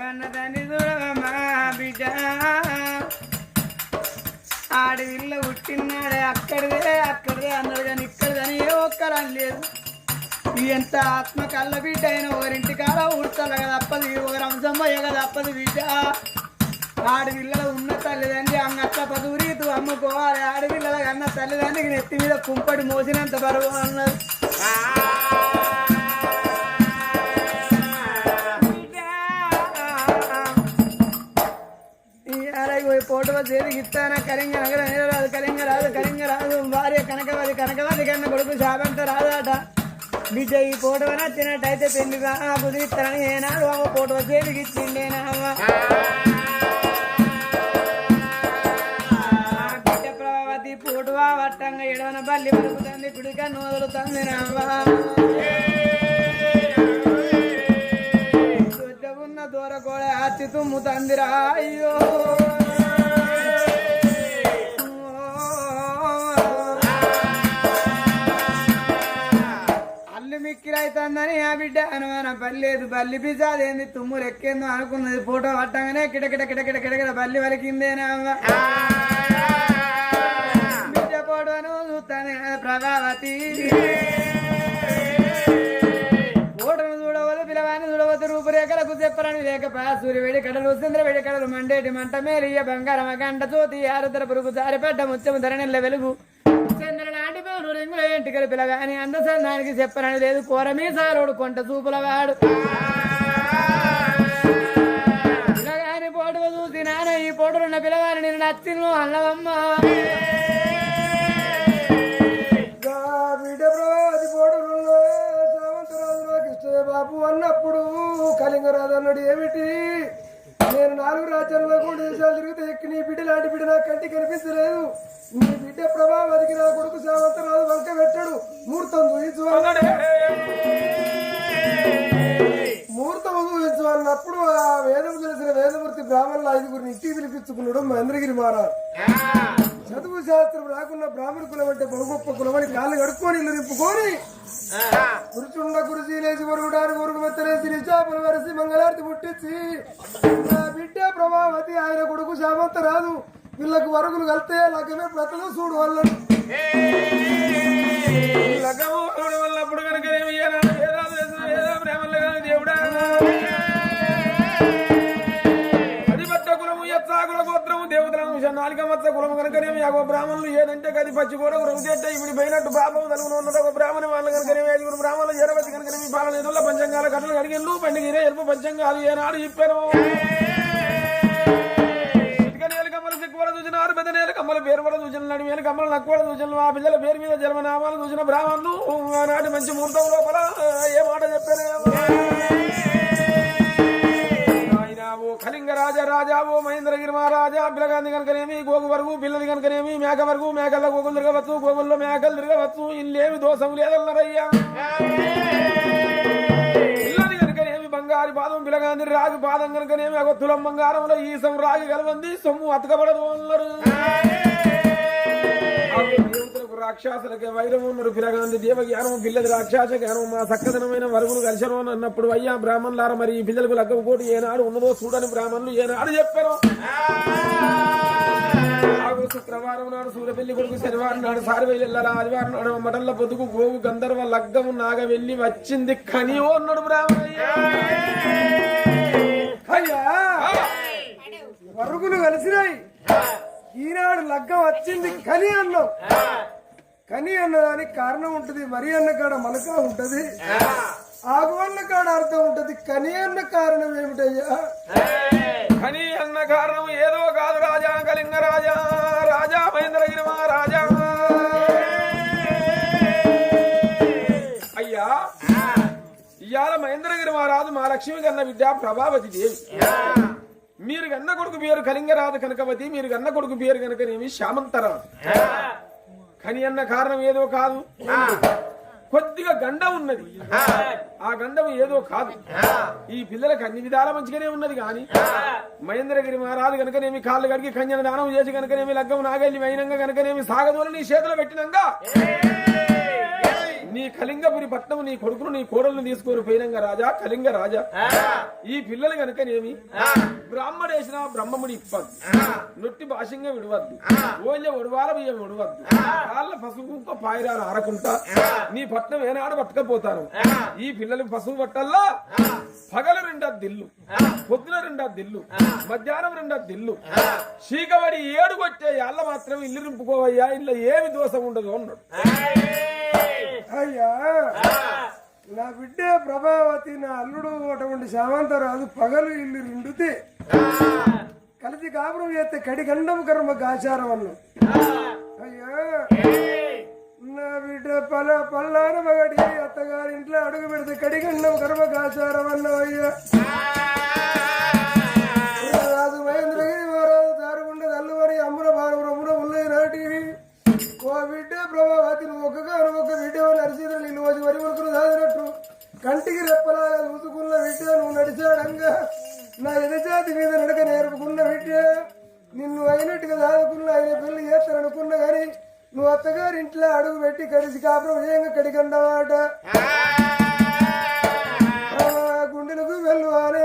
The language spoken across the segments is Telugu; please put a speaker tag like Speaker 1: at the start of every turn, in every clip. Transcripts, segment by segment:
Speaker 1: కన్నదాన్ని చూడవమ్మా బిడ్డ ఆడవిల్ల పుట్టినాడే అక్కడిదే అక్కడిదే అన్నాడు కానీ ఇక్కడదని ఏ ఒక్కరని లేదు ఎంత ఆత్మ కళ్ళ బిడ్డ అయిన ఒకరింటి కాడ ఉడతల కదా అప్పది ఒక రంసమ్మయ్య కదా అప్పది బిడ్డ ఆడపిల్లలు ఉన్న తల్లిదండ్రి అంగట్ల పదురీతు అమ్ముకోవాలి ఆడపిల్లల కన్న తల్లిదండ్రికి నెత్తి మీద కుంపటి మోసినంత బరువు అన్నది ఫోటో చేతికి ఇస్తానా కరింగ నగర రాదు కరింగ రాదు కరింగ రాదు భార్య కనకవది కనకవది కన్న కొడుకు శాపంత రాదాట బిడ్డ ఈ ఫోటో నచ్చినట్టయితే పెళ్ళిగా కుదిరిస్తానని ఏనాడు ఇచ్చిండేనా అవ్వ ఆ బిడ్డ ప్రభావతి ఫోటో వట్టంగా ఎడవన బల్లి పలుకుతుంది పిడిక నోదులుతుంది నావా ఉన్న దూర కూడా హత్తి తుమ్ముతందిరా అయ్యో అల్లు ఆ బిడ్డ అనుమానం. పర్లేదు బల్లి పిసాదేంది తుమ్ములు ఎక్కేందో అనుకున్నది. ఫోటో పట్టంగానే కిటకిట కిటకిట కిటకిట బల్లి వలికిందేనా బిడ్డ ఫోటోను చూస్తానే ప్రభావతి. ఓటను చూడవద్దు పిలవాన్ని చూడవద్దు రూపురేఖలకు చెప్పరని లేకపా సూర్య వేడి కడలు చంద్ర వేడి కడలు మండేటి మంట మేలియ బంగారం గంట జ్యోతి ఆరుద్ర పురుగు జారిపెట్ట ముత్యము ధరణిల్ల వెలుగు. రింగుల ఎంటికలు పిలగాని అందసందానికి చెప్పనని లేదు కూరమీ సారుడు కొంట చూపుల వాడు పిలగాని పోటు చూసి నాన్న ఈ పోటులున్న పిలవాని నేను నచ్చిను అన్నవమ్మ.
Speaker 2: బ్రాహ్మణుల ఐదుగురిని ఇంటికి పిలిపించుకున్నాడు మహేంద్రగిరి మహారాజు. చదువు శాస్త్రం రాకున్న బ్రాహ్మణ కులం అంటే బహు గొప్ప కులమని కాళ్ళు కడుక్కొని ఇల్లు నింపుకొని కురుచుండ కురిసి లేచి వరుగుడారు వరుగు మెత్తలేసి నిచాపుల వరిసి మంగళారతి పుట్టించి. నా బిడ్డ ప్రభావతి ఆయన కొడుకు శామంత రాదు. వీళ్ళకు వరుగులు కలితే లగ్గమే ప్రతలు చూడు వాళ్ళను
Speaker 3: లగ్గము వల్లప్పుడు కనుక దేవుడా? దేవతలను నాలుక కనుకనేమి ఒక బ్రాహ్మణులు ఏదంటే గది పచ్చి కూడా రుంచేట ఇప్పుడు పోయినట్టు పాపం తలుగును ఉన్నది. ఒక బ్రాహ్మణ వాళ్ళు కనుకనేమి ఐదుగురు బ్రాహ్మణులు ఏరవతి కనుకనేమి పాలన ఎదుల పంచంగాల కట్టలు కడిగిల్లు పండుగ ఎరుపు పంచంగాలు ఏనాడు చెప్పారు ఇటుక నేల కమ్మలు సిక్కువల చూసిన పెద్ద నేల కమ్మలు పేరు కూడా చూసిన నడి మేలు కమ్మలు నక్కువల చూసిన ఆ పిల్లల పేరు మీద జన్మనామాలు చూసిన బ్రాహ్మణులు. ఆనాటి మంచి ముహూర్తం లోపల ఏ మాట చెప్పారు? రాజా రాజా ఓ మహేంద్రగిరి మహారాజా పిల్లగాంది కనుకనేమి గోగు వరకు పిల్లది కనుకనేమి మేక వరకు మేకల్లో గోగులు తిరగవచ్చు గోగుల్లో మేకలు తిరగవచ్చు ఇల్లేమి దోషం లేదన్నారయ్యా పిల్లది కనుకనేమి బంగారు పాదం పిలగాంది రాగి పాదం కనుకనేమి ఒక తులం బంగారంలో ఈసం రాగి కలవంది సొమ్ము అతకబడదు అన్నారు. రాక్షసులకి వైరము ఉన్నారు పిలగాంది దేవ జ్ఞానం పిల్లది రాక్షస జ్ఞానము. మా సక్కదనమైన వరుగులు కలిసను అని అన్నప్పుడు అయ్యా బ్రాహ్మణులారా మరి ఈ పిల్లలకు లగ్గం కోటి ఏనాడు ఉన్నదో చూడని బ్రాహ్మణులు ఏనాడు చెప్పారు. శుక్రవారం నాడు సూర్యపల్లి కొడుకు శనివారం నాడు సారివెల్లి వెళ్ళాలా ఆదివారం నాడు మటల్ల పొదుగు గోవు గంధర్వ లగ్గము నాగ వెళ్ళి వచ్చింది కని ఓ అన్నాడు బ్రాహ్మణయ్య.
Speaker 2: అయ్యా వరుగులు కలిసినాయి. ఈనాడు లగ్గం వచ్చింది కని అన్నావు. కని అన్నదానికి కారణం ఉంటది మరి అన్న కాడ మలక ఉంటది. ఆగు అన్న కాడ అర్థం ఉంటది కని అన్న కారణం ఏమిటయ్యా?
Speaker 3: కని అన్న కారణం ఏదో కాదు రాజా కళింగ రాజా రాజా మహేంద్రగిరి మహారాజా. అయ్యా ఇవాళ మహేంద్రగిరి మహారాజు మా లక్ష్మి కన్న విద్య ప్రభావతి దేవి. మీరు కన్న కొడుకు పేరు కళింగరాజు కనకవతి మీరు కన్న కొడుకు పేరు కనుకనేమి శ్యామంతరాజు కని అన్న కారణం ఏదో కాదు. కొద్దిగా గండం ఉన్నది. ఆ. గండం ఏదో కాదు. ఈ పిల్లలకు అన్ని విధాల మంచిగానే ఉన్నది కానీ మహేంద్రగిరి మహారాజు కనుకనేమి కాళ్ళు కడిగి కన్యను దానం చేసి కనుకనేమి లగ్గం నాగల్లి వైనంగా కనుకనేమి సాగదోలు నీ చేతిలో పెట్టినంగా? నీ కళింగపురి పట్నం నీ కొడుకును నీ కోడలను తీసుకొని పోయినంగ రాజా కళింగ రాజా. ఈ పిల్లలు గనుకనేమి బ్రాహ్మడేసిన బ్రహ్మముడి ఇప్పద్దు. నొట్టి భాషంగా విడవద్దు. ఓన్లే ఒడవాల బియ్యం విడవద్దు. కాళ్ళ పసుపు పాయిరాలు ఆరకుంటా నీ పట్నం ఏనాడు పట్టకపోతాను ఈ పిల్లలకు పసుపు పట్టల్లా పగలు రెండా దిల్లు పొద్దున రెండా దిల్లు మధ్యాహ్నం రెండా దిల్లు. చీకబడి ఏడు కొట్టే యాళ్ళ మాత్రం ఇల్లు నింపుకోవయ్యా ఇల్లు ఏమి దోషం ఉండదు అన్నాడు.
Speaker 2: అయ్యా. నా బిడ్డ ప్రభావతి నా అల్లుడు అటువంటి శామంతరాజు పగలు ఇల్లు రెండుతే కలిసి కాపురం చేస్తే కడిగండం కర్మ ఆచారం అన్నాం. అయ్యా. నా బిడ్డ పల పల్లాన మగడి అత్తగారి ఇంట్లో అడుగు పెడితే కడిగండం కర్మ ఆచారం అన్నావు అయ్యా. రాజు మహేంద్రగిరి మహారాజు దారుగుండ తల్లువరి అమ్ముల భారముల ఉన్నది నాటి. ఓ బిడ్డ ప్రభావతి. ఒక నరిసిన నిన్ను వచ్చి వరి వరకులు దాదినట్టు. కంటికి రెప్పలాగా చూసుకున్న బిడ్డ నువ్వు నడిచాడంగా నా ఎదజాతి మీద నడక నేర్పుకున్న బిడ్డ నిన్ను అయినట్టుగా దాదుకున్న ఆయన పెళ్ళి చేస్తారనుకున్నా గాని నువ్వు అత్తగారి ఇంట్లో అడుగు పెట్టి కలిసి కాపురం ఏయంగా కడిగండవాట. గుండెలకు వెళ్ళువానే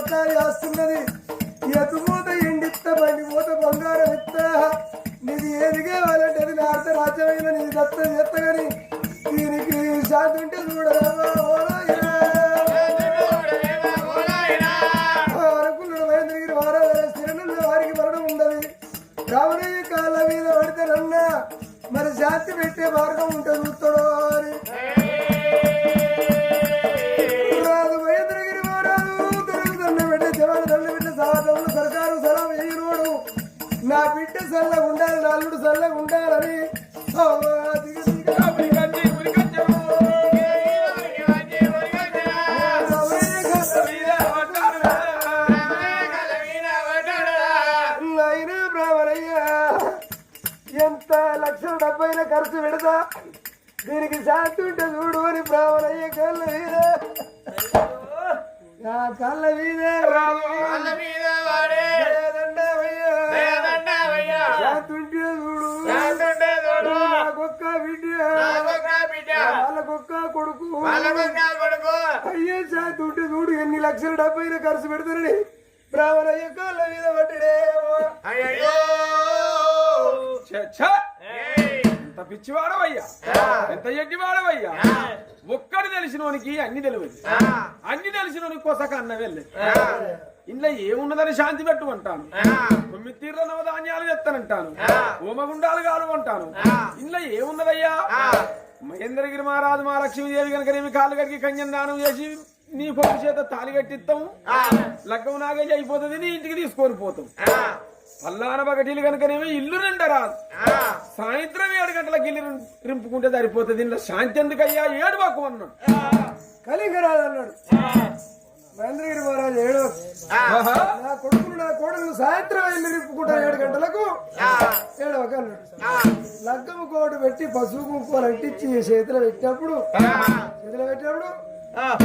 Speaker 2: లక్షలాది డబ్బు ఎదుమూత ఎండిత్త బండి మూత బంగారం ఇత్త. నీది ఏదిగే వాళ్ళంటే అది నా అర్థ రాజ్యమైన నీ దత్త ఎత్తగని దీనికి శాంతి ఉంటే చూడరా అరకులు మహేంద్రగిరి వారికి మరణం ఉండదు. రావణయ్య కాళ్ళ మీద పడితే నన్న మరి శాంతి పెట్టే మార్గం ఉంటుంది చూస్తాడో. అని బ్రాహ్మణయ్య కళ్ళ మీద. కళ్ళ మీద కొడుకు. అయ్యే శాంతి ఉంటే చూడు. ఎన్ని లక్షల డబ్బైన ఖర్చు పెడతారని బ్రాహ్మణయ్య కళ్ళ మీద పట్టడే
Speaker 3: ఛే. ఎంత పిచ్చివాడవయ్యా ఎంత ఎడ్డివాడవయ్యా ఒక్కడు తెలిసినోనికి అన్ని తెలియదు. అన్ని తెలిసినోనికి కొసక అన్న వెళ్ళి. ఇంట్లో ఏమున్నదని శాంతి పెట్టు అంటాను. తొమ్మిది తీర్ల నవధాన్యాలు చెప్తానంటాను హోమగుండాలు కాదు అంటాను. ఇంట్లో ఏమున్నదయ్యా? మహేంద్రగిరి మహారాజు మా లక్ష్మీదేవి కనుక ఏమి కాళ్ళు కడిగి కన్యం దానం చేసి నీ పొట్టు చేత తాలి కట్టిస్తాం లగ్గం నాగేజ్ అయిపోతుంది నీ ఇంటికి తీసుకొని పోతాం. పల్లాన బగటీలు కనుకనేమి ఇల్లు నిండా రాదు సాయంత్రం ఏడు గంటలకు ఇల్లు రింపుకుంటే సరిపోతుంది. ఇంట్లో శాంతి ఎందుకయ్యా? ఏడు మాకు అన్నాడు
Speaker 2: కలింగరాజు అన్నాడు. మహేంద్రగిరి మహారాజు ఏడో. నా కొడుకులు నా కోడలు సాయంత్రం వెళ్ళి నింపుకుంటా ఏడు గంటలకు ఏడవక అన్నాడు. లగ్గము కోటు పెట్టి పసుపు కుంకుమలు అంటించి చేతిలో పెట్టినప్పుడు చేతిలో పెట్టినప్పుడు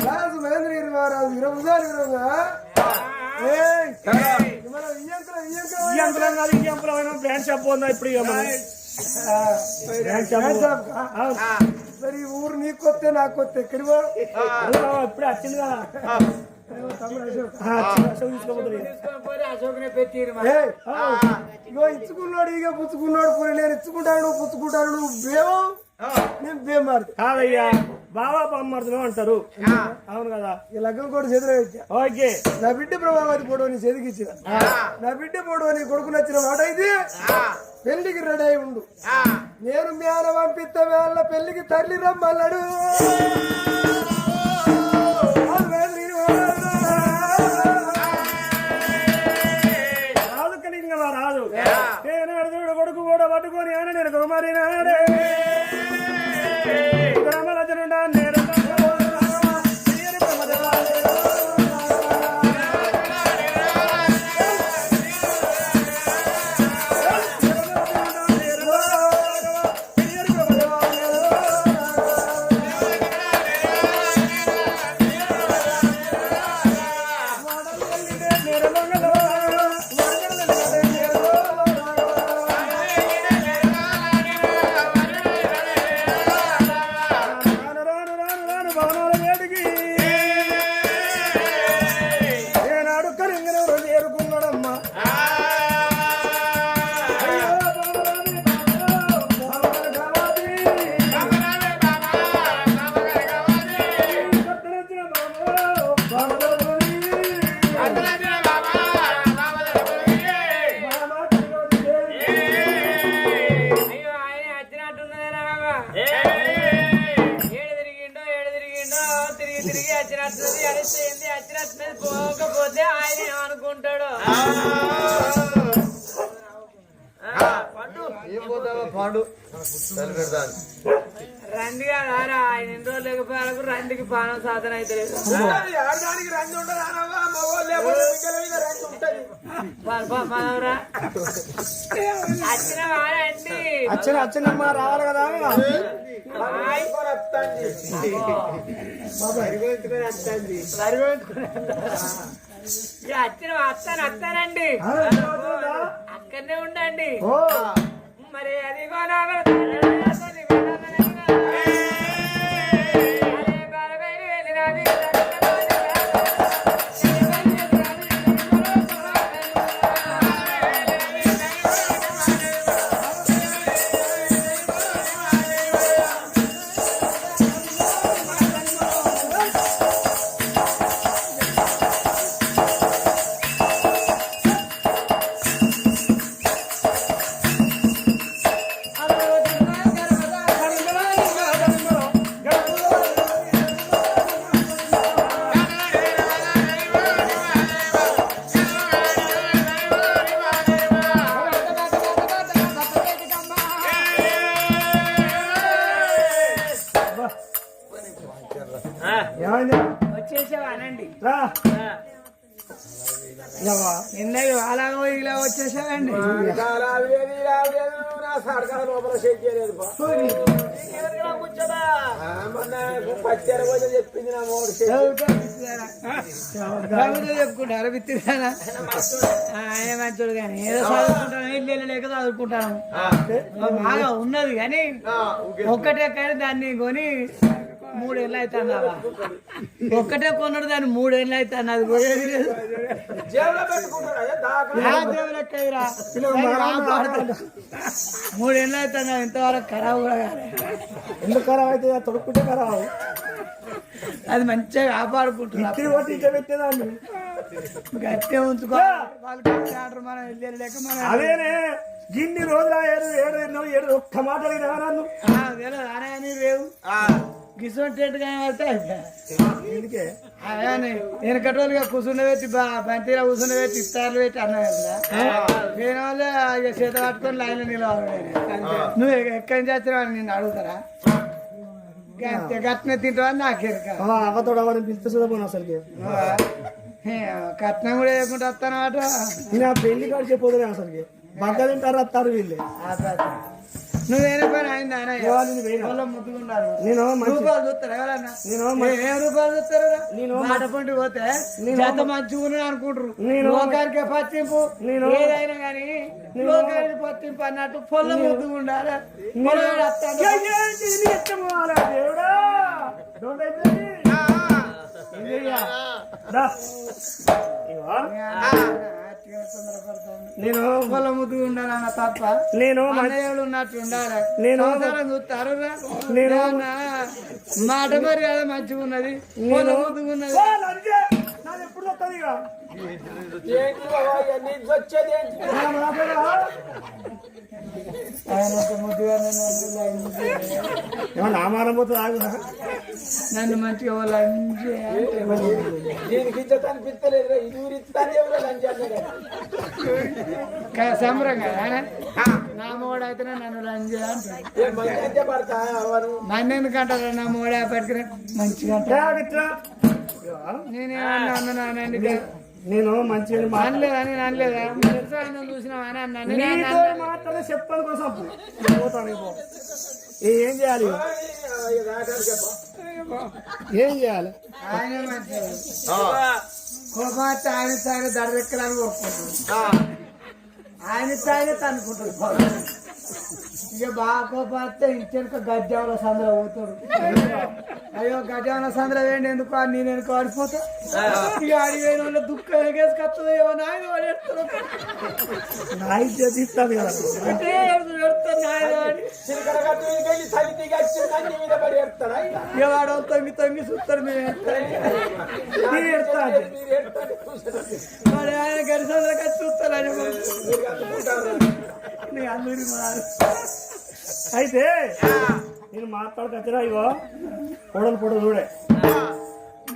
Speaker 2: రాజు మహేంద్రగిరి మహారాజు ఇరవై ఇరవై ఏయ్ మన ఇయ్యంకుల ఇయ్యంకుల
Speaker 4: బ్రాండ్ షాప్ ఉందా ఇప్పుడు ఇక మనం
Speaker 2: మరి ఊరు నీకు వస్తే నాకు వస్తే ఎక్కడి
Speaker 4: ఇప్పుడు వచ్చింది కదా
Speaker 2: ఇగో ఇచ్చుకున్నాడు ఇక పుచ్చుకున్నాడు పోయి నేను ఇచ్చుకుంటాను నువ్వు పుచ్చుకుంటాను నువ్వు బేవం. నేను
Speaker 4: కాదయ్యా బావా బామ్మర్దులు అంటారు. అవును కదా.
Speaker 2: ఈ లగ్గం కూడా చేతిలో
Speaker 4: ఓకే.
Speaker 2: నా బిడ్డ ప్రభావతి ఫోటో నీ చేతికి ఇచ్చిన. నా బిడ్డ ఫోటో నీ కొడుకు నచ్చిన మాట అయితే పెళ్ళికి రెడీ అయి ఉండు. నేను మీ ఆయన పంపిస్తే వాళ్ళ పెళ్ళికి తల్లి రమ్మన్నాడు.
Speaker 4: రాదు కలిగిన రాదు నేను కొడుకు కూడా పట్టుకొని ఆయన నేను కుమారి నాడే
Speaker 5: రండి కాదారా ఆయన ఎన్ని రోజులు రండికి పానం సాధన అయితే లేదు.
Speaker 4: అచ్చన రావాలి కదా?
Speaker 5: వస్తాను వస్తానండి అక్కడనే ఉండండి.
Speaker 4: ఓ.
Speaker 5: మరి అది
Speaker 3: చెప్పింది నా మూడు
Speaker 1: చెప్పుకుంటారు విత్తిరానా ఆయన మంచోడు కానీ ఏదో చదువుకుంటాను ఇల్లు లేక చదువుకుంటాను. బాగా ఉన్నది కానీ ఒక్కటే కానీ దాన్ని కొని మూడేళ్ళు అవుతుంది అలా ఒక్కటే కొన్నాడు దాన్ని మూడేళ్ళు అవుతుంది అది పోయేది లేదు.
Speaker 3: జేబులో పెట్టుకుంటారు అదే దాకా.
Speaker 1: రాత్రి లెక్కదిరా. మూడేళ్ళు అవుతుంది ఇంతవరకు ఖరాబ్ కూడా కాలే.
Speaker 4: ఎందుకు ఖరాబ్ అయితే తొడుక్కుంటే ఖరాబ్.
Speaker 1: అది మంచిగా కాపాడుకుంటున్నారు
Speaker 4: తిరిగి కొట్టి ఇట్లా పెట్టేదాన్ని.
Speaker 1: గట్టిగా ఉంచుకో వాళ్ళు కట్టే ఆర్డర్ మనం వెళ్ళి లేక మనం
Speaker 4: అదేనే ఇన్ని రోజులు ఏడు ఏడు తిన్నావు ఏడు ఒక్క మాట అడిగినా నన్ను.
Speaker 1: ఆ, తెలియదు అనే అని రేవు. పడితే
Speaker 4: ఎందుకే?
Speaker 1: నేను కట్టోలుగా కూర్చుండ పెట్టి బంతిలో కూర్చుండ పెట్టి ఇస్తార్లు పెట్టి అన్నా కదా నేను వాళ్ళే ఇక చేత పట్టుకొని లైన్లో నిలవాలి నువ్వు ఎక్కడి నుంచి వచ్చినావు నిన్ను అడుగుతారా? గట్టిన తింటావా నాకెరక
Speaker 4: అవతోడు అవని పిలిస్తే చూడపోను అసలుకి.
Speaker 1: కట్నం కూడా వేయకుండా వస్తానమాట.
Speaker 4: నేను ఆ పెళ్ళి కాడు చెప్పోదులే అసలుకి. బగ్గ తింటారు వస్తారు వీళ్ళే.
Speaker 1: నువ్వేనా పని అయిందా
Speaker 4: ఇవాళ నేను
Speaker 1: రూపాయలు చూస్తారా ఎవరన్నా
Speaker 4: నేను
Speaker 1: ఏ- రూపాయలు చూస్తారా
Speaker 4: నేను
Speaker 1: మాట పండి పోతే చేత మంచిగా అనుకుంటారు
Speaker 4: నేను
Speaker 1: లోకానికి పట్టింపు
Speaker 4: నేను
Speaker 1: ఏదైనా కానీ లోకానికి పట్టింపు అన్నట్టు పొల్ల ముద్దుగా ఉండాలి.
Speaker 4: దేవుడా నేను
Speaker 1: పొల ముద్దు ఉండాలన్న తప్ప
Speaker 4: నేను
Speaker 1: ఉన్నట్టు ఉండాలి?
Speaker 4: నేను- నేను-
Speaker 1: మాట మరి కదా మంచిగా ఉన్నది పొల ముద్దుగా ఉన్నది.
Speaker 4: ఎప్పుడు వస్తుంది ఇక
Speaker 3: ఏంటి బాబా ఇవన్నీ వచ్చేది ఏంటి
Speaker 4: నా మాటలా?
Speaker 1: ఆయన ఒక ముద్దుగా నన్ను లంజే.
Speaker 4: ఏమో నా మానం పోతుంది ఆగు
Speaker 1: నన్ను
Speaker 3: లంచ్
Speaker 1: క- సంబరం కదా? నా మోడు అయితేనే నన్ను లంజే అంటాడు
Speaker 3: ఏ మంచి అంటే పడతా అవను
Speaker 1: నన్ను ఎందుకంటారు నా మోడే పట్టుకుని మంచిగా. నేనేమన్నా అన్నా నాన్నండి
Speaker 4: నేను మంచిగా మా-
Speaker 1: అనలేదని అనలేదా? చూసినావా? అని.
Speaker 4: మాట్లాడే చెప్పాను కోసం పోతాను. ఏ- ఏం చేయాలి? ఏం చేయాలి?
Speaker 1: కోపం ఆయన తాగి దడరెక్కలని కోరుకుంటాడు ఆయన తాగి తనుకుంటాడు ఇక బాగా కోపం వస్తే ఇంటికి గజ్జాల సంద్ర పోతాడు. అయ్యో గజాన సంద్ర వేయండి ఎందుకు అని నేను ఎందుకు ఆడిపోతా? ఇక ఆడిపోయిన వాళ్ళు దుఃఖం ఎగేసుకొస్తుంది ఏమో నాయన పడేస్తాడు
Speaker 4: నా ఇజ్జత్ ఇస్తాను కదా.
Speaker 1: అంటే పెడతాను నాయన అని
Speaker 3: ఇక?
Speaker 1: ఇక వాడు తొంగి తొంగి చూస్తాడు మేము.
Speaker 3: మీరు.
Speaker 1: మరి ఆయన గడి సంద్రగా చూస్తాడని
Speaker 3: మీరు అందుకుంటారు.
Speaker 1: నీ అందరి మారు.
Speaker 4: అయితే నేను మాట్లాడకొచ్చినా ఇగో? పొడలు పొడలు చూడే.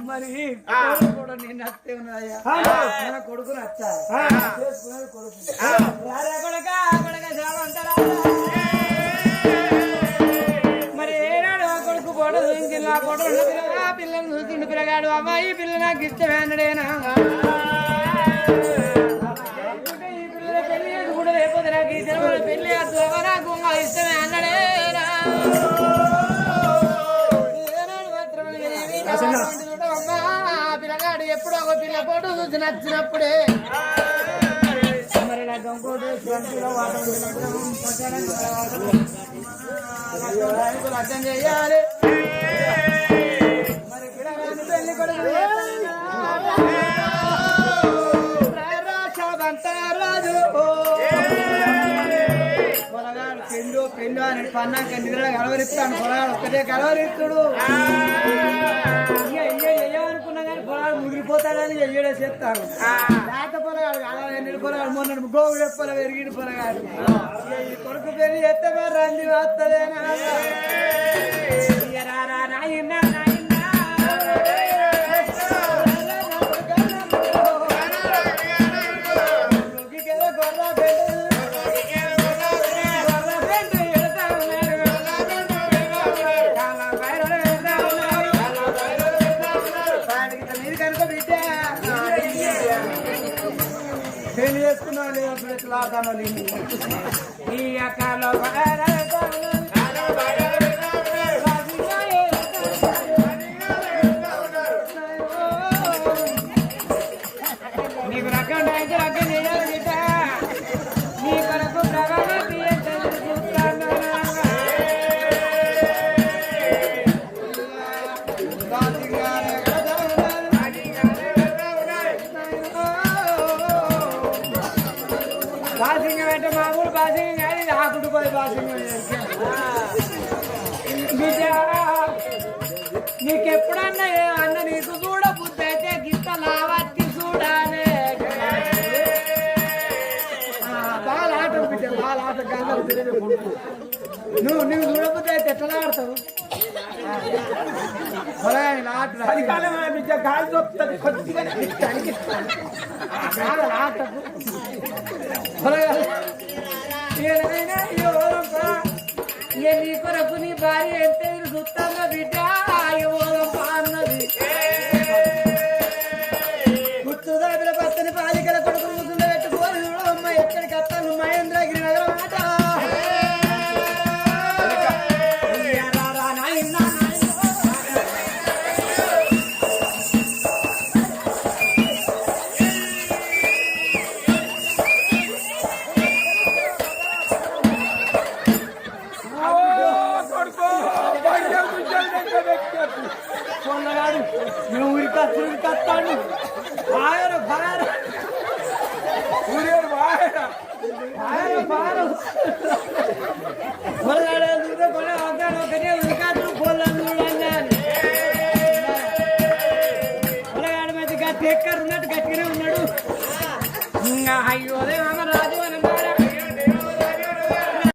Speaker 1: మరి కొడుకు కూడా నేను ఉన్నదయ్యా. మన కొడుకు నచ్చా
Speaker 4: ఆ,
Speaker 1: చేసుకునేది కొడుకు మరి ఏనాడు ఆ కొడుకు పొడ చూసి నా పిల్లగా పిల్లని చూసిండు పిల్లగాడు. అమ్మాయి పిల్ల నాకు ఇష్టమే లేకపోతే నాకు పెళ్ళి ఇష్టమే మాత్రం ఆ పిల్లగాడు ఎప్పుడో ఒక పిల్ల ఫోటో చూసి నచ్చినప్పుడే మరి నా చేయాలి మరి పెళ్ళి కొడుకు పెండు అని పన్నాక నిద్ర గడవరిస్తాను పొలగాడు ఒక్కటే గడవరిస్తుడు అనుకున్నా కానీ పొలగాడు ముదిరిపోతాడని ఎయ్యడే చేస్తాడు. లేక పొలగాడు ఎన్నిటి పొలగాడు మొన్న గోగు చెప్పల పెరిగిన పొలగాడు కొడుకు పెళ్ళి మరి రంది వస్తలేనా? ఈ అక్కలో నువ్వు నువ్వు చూడబుద్ధి అయితే ఎట్లా ఆడతావు?
Speaker 3: చలికాలం బిడ్డ గాలి దొరుకుతుంది కొద్దిగా
Speaker 1: ఆటకు ఏ నీ కొరకు నీ భార్య ఎంత చూస్తాను బిడ్డ.